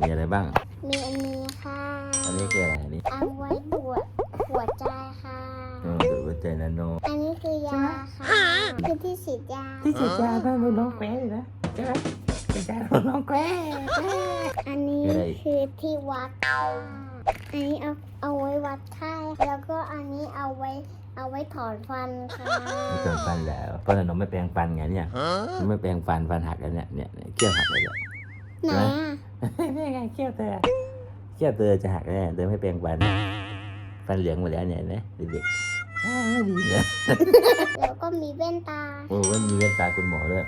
มีอะไรบ้าง มีอันนี้ค่ะ อันนี้คืออะไรอันนี้เอาไว้ตรวจหัวใจค่ะ อืมดูดหัวใจนาโน อันนี้คือยาค่ะ คือที่ฉีดยา ที่ฉีดยาบ้านมันน้องแควเลยนะใช่ไหมฉีดยาของน้องแควอันนี้อะไรคือที่วัดค่ะอันนี้เอาเอาไว้วัดไข้แล้วก็อันนี้เอาไว้เอาไว้ถอนฟันค่ะไม่แปรงฟันแล้วเพราะน้องไม่แปรงฟันไงเนี่ยน้องไม่แปรงฟันฟันหักแล้วเนี่ยเนี่ยเนี่ยเขี้ยวหักเลยเนี่ยไหน อะนี่ไงเขี้ยวเธอเขี้ยวเธอจะหักแน่เธอไม่แปรงฟันฟันเหลืองหมดแล้วเนี่ยเห็นไหมเด็กๆอ่าไม่ดีเลยแล้วก็มีแว่นตาโอ้วันมีเวลตาคุณหมอด้วย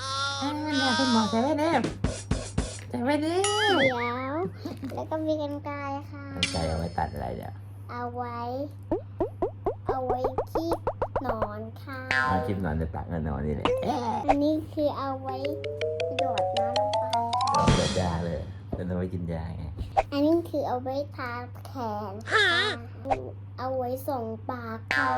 อ่าเนี่ยคุณหมอใส่ไว้เด้ใส่ไว้เด้เดี๋ยวแล้วก็มีกันไกรค่ะใจเอาไว้ตัดอะไรเนี่ยเอาไว้ เอาไว้คีบหนอนค่ะเอาคลิปนอนในปากนอนนี่แหละอันนี้คือเอาไว้ ยาเลยแล้วเอาไว้กินยาไงอันนี้คือเอาไว้ทาแขนค่ะเอาไว้ส่งปากค่ะ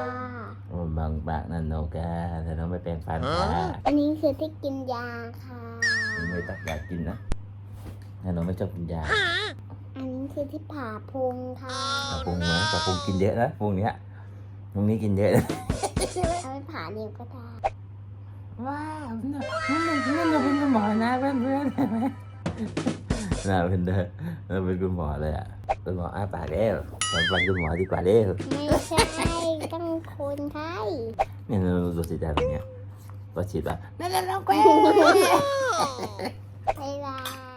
โอ้บางปากนั่นโนกาแต่น้องไม่แปรงฟันค่ะอันนี้คือที่กินยาค่ะไม่ตักอยากกินนะถ้าน้องไม่ชอบกินยา อันนี้คือที่ผ่าพุงค่ะปลาพุงนะปลาพุงกินเยอะนะพุงเนี้ยพุงนี้กินเยอะนะเอาไว้ผ่านิ้วก็ได้ว้าวนั่นนั่นนั่นเราเป็นคุณหมอนะเพื่อนเพื่อนเห็นไหม น่าเป็นเด้อเราเป็นคุณหมอเลยอะคุณหมออ้าปากเด้วเราฟังคุณหมอดีกว่าเด้วไม่ใช่ต้องคนไข้เนี่ยเราดูสิจ้าตรงเนี้ยพอฉีดว่านั่นแหละน้องแกวบ๊ายบาย